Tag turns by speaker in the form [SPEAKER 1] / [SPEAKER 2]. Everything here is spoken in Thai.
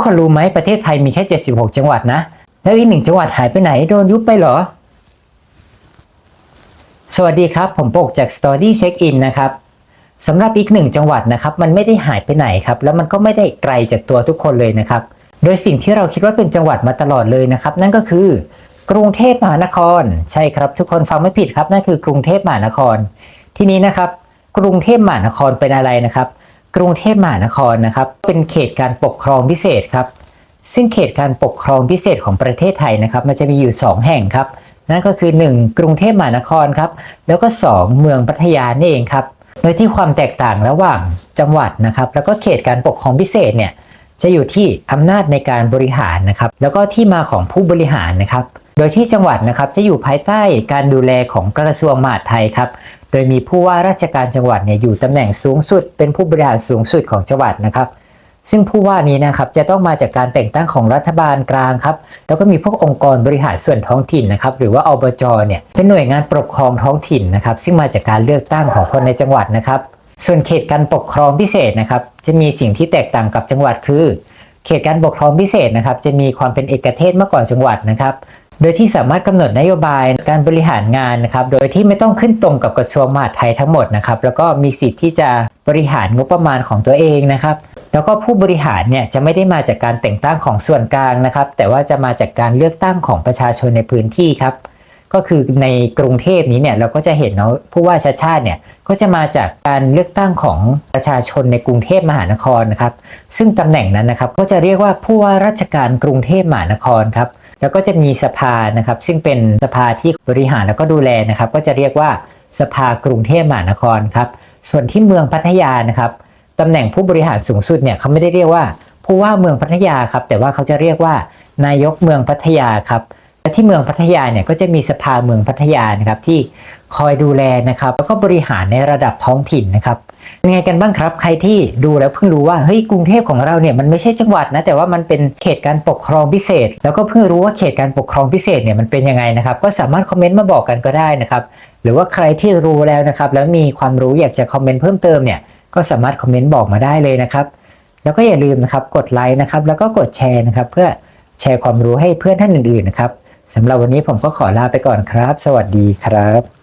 [SPEAKER 1] กคนรู้ไหมประเทศไทยมีแค่ 76 จังหวัดนะ แล้วอีกหนึ่งจังหวัดหายไปไหนโดนยุบไปเหรอ สวัสดีครับ ผมปกจาก Story Check In นะครับสำหรับอีกหนึ่งจังหวัดนะครับ มันไม่ได้หายไปไหนครับ แล้วมันก็ไม่ได้ไกลจากตัวทุกคนเลยนะครับ โดยสิ่งที่เราคิดว่าเป็นจังหวัดมาตลอดเลยนะครับ นั่นก็คือกรุงเทพมหานคร ใช่ครับ ทุกคนฟังไม่ผิดครับนั่นคือกรุงเทพมหานคร ทีนี้นะครับ กรุงเทพมหานครเป็นอะไรนะครับ กรุงเทพมหานครนะครับ เป็นเขตการปกครองพิเศษครับ ซึ่งเขตการปกครองพิเศษของประเทศไทยนะครับ มันจะมีอยู่ 2 แห่งครับ นั่นก็คือ 1. กรุงเทพมหานครครับ แล้วก็ 2. เมืองพัทยานี่เองครับ โดยที่ความแตกต่างระหว่างจังหวัดนะครับ แล้วก็เขตการปกครองพิเศษเนี่ยจะอยู่ที่อำนาจในการบริหารนะครับ แล้วก็ที่มาของผู้บริหารนะครับ โดยที่จังหวัดนะครับจะอยู่ภายใต้การดูแลของกระทรวงมหาดไทยครับ โดยมีผู้ว่าราชการจังหวัดเนี่ยอยู่ตำแหน่งสูงสุด เป็นผู้บริหารสูงสุดของจังหวัดนะครับ ซึ่งผู้ว่านี้นะครับจะต้องมาจากการแต่งตั้งของรัฐบาลกลางครับ แล้วก็มีพวกองค์กรบริหารส่วนท้องถิ่นนะครับ หรือว่าอบจเนี่ยเป็นหน่วยงานปกครองท้องถิ่นนะครับ ซึ่งมาจากการเลือกตั้งของคนในจังหวัดนะครับ ส่วนเขตการปกครองพิเศษนะครับ จะมีสิ่งที่แตกต่างกับจังหวัดคือเขตการปกครองพิเศษนะครับจะมีความเป็นเอกเทศมากกว่าจังหวัดนะครับ โดยที่สามารถกำหนดนโยบายการบริหารงานนะครับ โดยที่ไม่ต้องขึ้นตรงกับกระทรวงมหาดไทยทั้งหมดนะครับ แล้วก็มีสิทธิ์ที่จะบริหารงบประมาณของตัวเองนะครับ แล้วก็ผู้บริหารเนี่ยจะไม่ได้มาจากการแต่งตั้งของส่วนกลางนะครับ แต่ว่าจะมาจากการเลือกตั้งของประชาชนในพื้นที่ครับ ก็คือในกรุงเทพนี้เนี่ยเราก็จะเห็นเนาะผู้ว่าชาชาติเนี่ยก็จะมาจากการเลือกตั้งของประชาชนในกรุงเทพมหานครนะครับ ซึ่งตำแหน่งนั้นนะครับก็จะเรียกว่าผู้ว่าราชการกรุงเทพมหานครครับ แล้วก็จะมีสภานะครับ ซึ่งเป็นสภาที่บริหารแล้วก็ดูแลนะครับ ก็จะเรียกว่าสภากรุงเทพมหานครครับ ส่วนที่เมืองพัทยานะครับตำแหน่งผู้บริหารสูงสุดเนี่ยเขาไม่ได้เรียกว่าผู้ว่าเมืองพัทยาครับ แต่ว่าเขาจะเรียกว่านายกเมืองพัทยาครับและที่เมืองพัทยาเนี่ยก็จะมีสภาเมืองพัทยานะครับที่ คอยดูแลนะครับแล้วก็บริหารในระดับท้องถิ่นนะครับเป็นไงกันบ้างครับ ใครที่ดูแล้วเพิ่งรู้ว่าเฮ้ยกรุงเทพของเราเนี่ยมันไม่ใช่จังหวัดนะแต่ว่ามันเป็นเขตการปกครองพิเศษ แล้วก็เพิ่งรู้ว่าเขตการปกครองพิเศษเนี่ยมันเป็นยังไงนะครับ ก็สามารถคอมเมนต์มาบอกกันก็ได้นะครับหรือว่าใครที่รู้แล้วนะครับ แล้วมีความรู้อยากจะคอมเมนต์เพิ่มเติมเนี่ยก็สามารถคอมเมนต์บอกมาได้เลยนะครับ แล้วก็อย่าลืมนะครับกดไลค์นะครับแล้วก็กดแชร์นะครับ เพื่อแชร์ความรู้ให้เพื่อนท่านอื่นๆนะครับสำหรับวันนี้ผมก็ขอลาไปก่อนครับ สวัสดีครับ